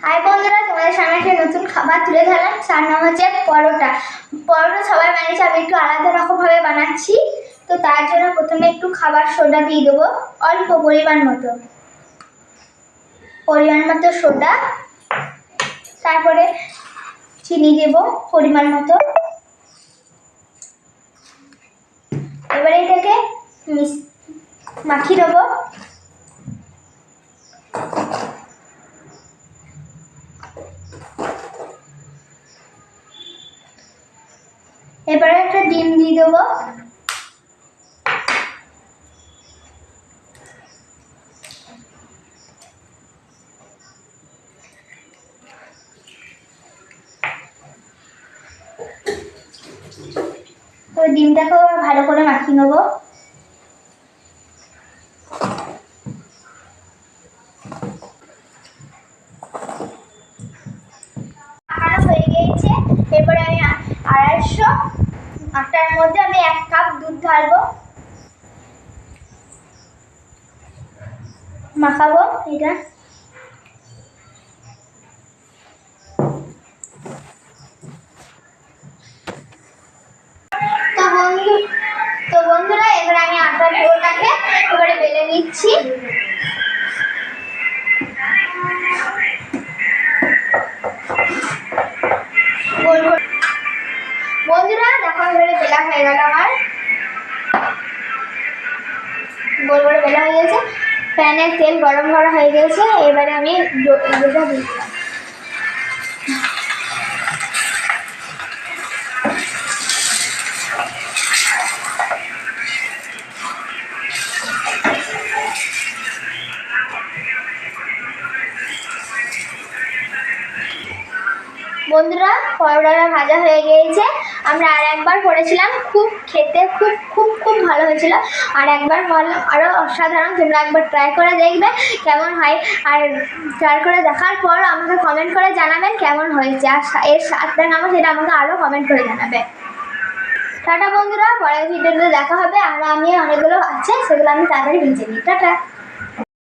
High বন্ধুরা, তোমাদের সামনে একটা নতুন খাবার তুলে ধরলাম। তার নাম হচ্ছে পরোটা। পরোটা সবাই বানিয়েছে আমি একটু আলাদা রকমভাবে বানাচ্ছি। তো তার জন্য প্রথমে একটু খাবার সোডা দিয়ে দেবো, অল্প পরিমাণ মতো। পরিমাণ মতো সোডা। তারপরে চিনি দেব পরিমাণ মতো। এবারে এটাকে মাখিয়ে দেবো। এবারে একটা ডিম দিয়ে দেবো। তো ডিমটাকেও ভালো করে মাখিয়ে নেব মাখানো হয়ে গিয়েছে এরপরে আমি আ- আড়াইশো আটার মধ্যে আমি এক কাপ দুধ ঢালবো। মাখাবো এটা। বন্ধু, তো বন্ধুরা, এবার আমি আটার ডোটাকে এবারে বেলে নিচ্ছি। গোল গোল বেলা হয়ে গেছে। প্যানের তেল গরম করা হয়ে গেছে। এবারে আমি ডো- ডোটা বন্ধুরা, পরোটাটা ভাজা হয়ে গিয়েছে। আমরা আর একবার করেছিলাম, খুব খেতে খুব খুব খুব ভালো হয়েছিল। আর একবার বললাম আরও অসাধারণ, তোমরা একবার ট্রাই করে দেখবে কেমন হয়। আর ট্রাই করে দেখার পর আমাকে কমেন্ট করে জানাবেন কেমন হয়েছে। আর এর স্বাদটা কেমন সেটা আমাকে আরও কমেন্ট করে জানাবে। টাটা বন্ধুরা, পরের ভিডিওতে দেখা হবে। আর আমি অনেকগুলো আছে, সেগুলো আমি তাড়াতাড়ি ভিজে নিই। টাটা।